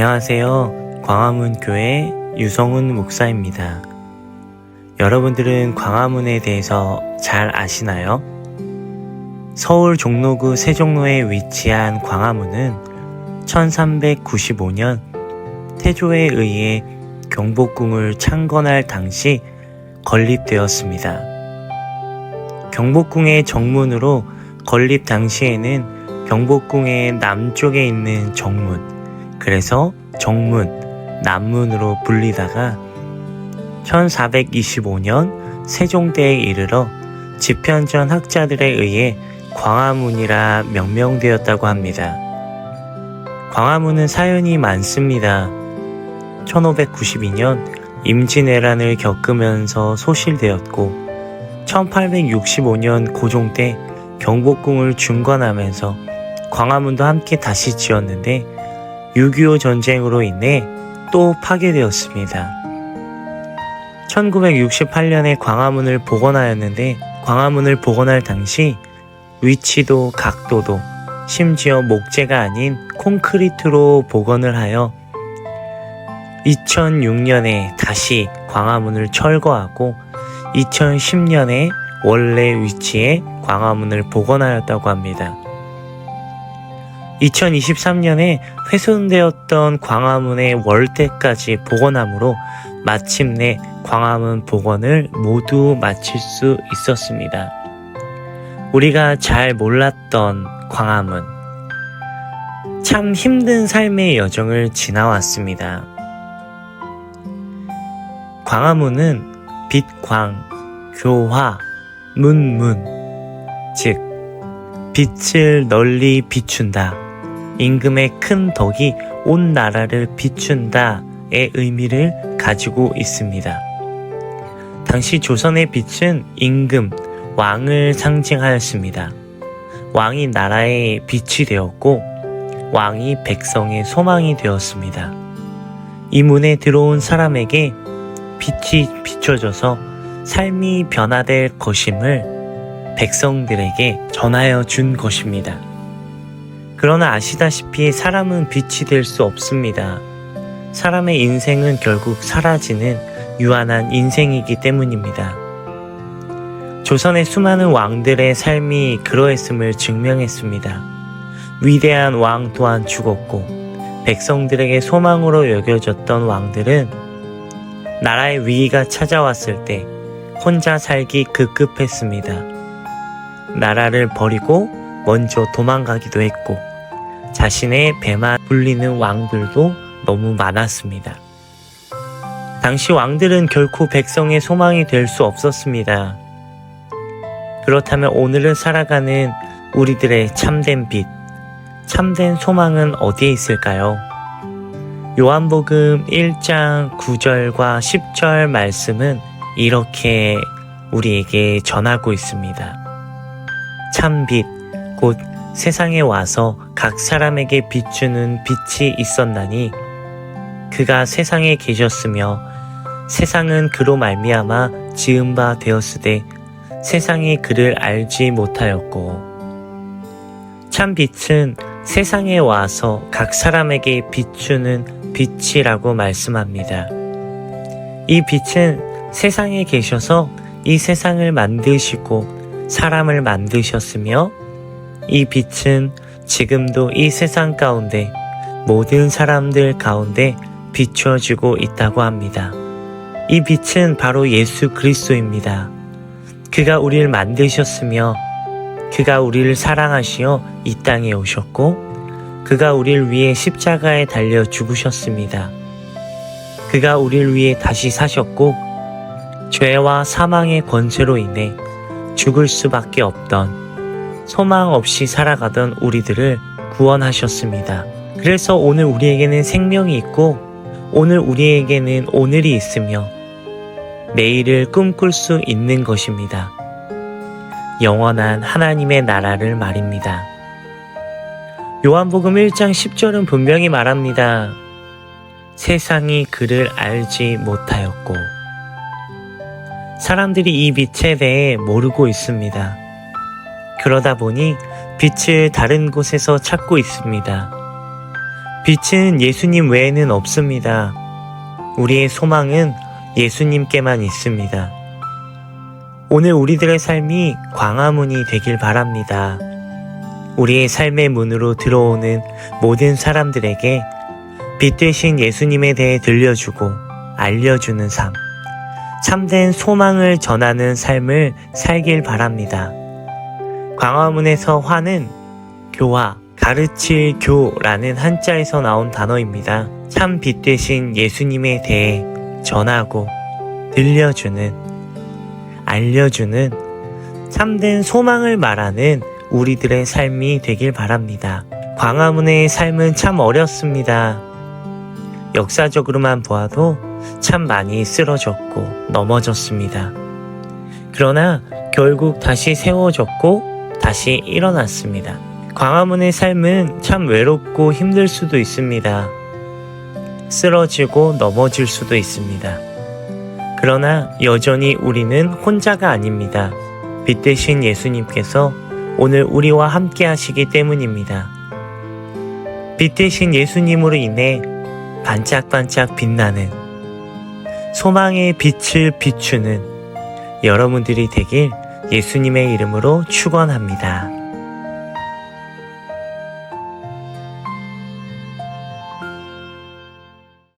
안녕하세요. 광화문 교회 유성훈 목사입니다. 여러분들은 광화문에 대해서 잘 아시나요? 서울 종로구 세종로에 위치한 광화문은 1395년 태조에 의해 경복궁을 창건할 당시 건립되었습니다. 경복궁의 정문으로 건립 당시에는 경복궁의 남쪽에 있는 정문, 그래서 정문, 남문으로 불리다가 1425년 세종대에 이르러 집현전 학자들에 의해 광화문이라 명명되었다고 합니다. 광화문은 사연이 많습니다. 1592년 임진왜란을 겪으면서 소실되었고 1865년 고종 때 경복궁을 중건하면서 광화문도 함께 다시 지었는데 6.25 전쟁으로 인해 또 파괴되었습니다. 1968년에 광화문을 복원하였는데 광화문을 복원할 당시 위치도 각도도 심지어 목재가 아닌 콘크리트로 복원을 하여 2006년에 다시 광화문을 철거하고 2010년에 원래 위치에 광화문을 복원하였다고 합니다. 2023년에 훼손되었던 광화문의 월대까지 복원함으로 마침내 광화문 복원을 모두 마칠 수 있었습니다. 우리가 잘 몰랐던 광화문. 참 힘든 삶의 여정을 지나왔습니다. 광화문은 빛광, 교화, 문문, 즉, 빛을 널리 비춘다. 임금의 큰 덕이 온 나라를 비춘다의 의미를 가지고 있습니다. 당시 조선의 빛은 임금, 왕을 상징하였습니다. 왕이 나라의 빛이 되었고, 왕이 백성의 소망이 되었습니다. 이 문에 들어온 사람에게 빛이 비춰져서 삶이 변화될 것임을 백성들에게 전하여 준 것입니다. 그러나 아시다시피 사람은 빛이 될 수 없습니다. 사람의 인생은 결국 사라지는 유한한 인생이기 때문입니다. 조선의 수많은 왕들의 삶이 그러했음을 증명했습니다. 위대한 왕 또한 죽었고, 백성들에게 소망으로 여겨졌던 왕들은 나라의 위기가 찾아왔을 때 혼자 살기 급급했습니다. 나라를 버리고 먼저 도망가기도 했고, 자신의 배만 불리는 왕들도 너무 많았습니다. 당시 왕들은 결코 백성의 소망이 될 수 없었습니다. 그렇다면 오늘을 살아가는 우리들의 참된 빛, 참된 소망은 어디에 있을까요? 요한복음 1장 9절과 10절 말씀은 이렇게 우리에게 전하고 있습니다. 참 빛, 곧 세상에 와서 각 사람에게 비추는 빛이 있었나니 그가 세상에 계셨으며 세상은 그로 말미암아 지은 바 되었으되 세상이 그를 알지 못하였고 참 빛은 세상에 와서 각 사람에게 비추는 빛이라고 말씀합니다. 이 빛은 세상에 계셔서 이 세상을 만드시고 사람을 만드셨으며 이 빛은 지금도 이 세상 가운데 모든 사람들 가운데 비추어지고 있다고 합니다. 이 빛은 바로 예수 그리스도입니다. 그가 우리를 만드셨으며 그가 우리를 사랑하시어 이 땅에 오셨고 그가 우리를 위해 십자가에 달려 죽으셨습니다. 그가 우리를 위해 다시 사셨고 죄와 사망의 권세로 인해 죽을 수밖에 없던 소망 없이 살아가던 우리들을 구원하셨습니다. 그래서 오늘 우리에게는 생명이 있고 오늘 우리에게는 오늘이 있으며 내일을 꿈꿀 수 있는 것입니다. 영원한 하나님의 나라를 말입니다. 요한복음 1장 10절은 분명히 말합니다. 세상이 그를 알지 못하였고, 사람들이 이 빛에 대해 모르고 있습니다. 그러다 보니 빛을 다른 곳에서 찾고 있습니다. 빛은 예수님 외에는 없습니다. 우리의 소망은 예수님께만 있습니다. 오늘 우리들의 삶이 광화문이 되길 바랍니다. 우리의 삶의 문으로 들어오는 모든 사람들에게 빛 되신 예수님에 대해 들려주고 알려주는 삶, 참된 소망을 전하는 삶을 살길 바랍니다. 광화문에서 화는 교화, 가르칠 교라는 한자에서 나온 단어입니다. 참빛 되신 예수님에 대해 전하고 들려주는, 알려주는 참된 소망을 말하는 우리들의 삶이 되길 바랍니다. 광화문의 삶은 참 어렵습니다. 역사적으로만 보아도 참 많이 쓰러졌고 넘어졌습니다. 그러나 결국 다시 세워졌고 다시 일어났습니다. 광화문의 삶은 참 외롭고 힘들 수도 있습니다. 쓰러지고 넘어질 수도 있습니다. 그러나 여전히 우리는 혼자가 아닙니다. 빛 대신 예수님께서 오늘 우리와 함께 하시기 때문입니다. 빛 대신 예수님으로 인해 반짝반짝 빛나는 소망의 빛을 비추는 여러분들이 되길 예수님의 이름으로 축원합니다.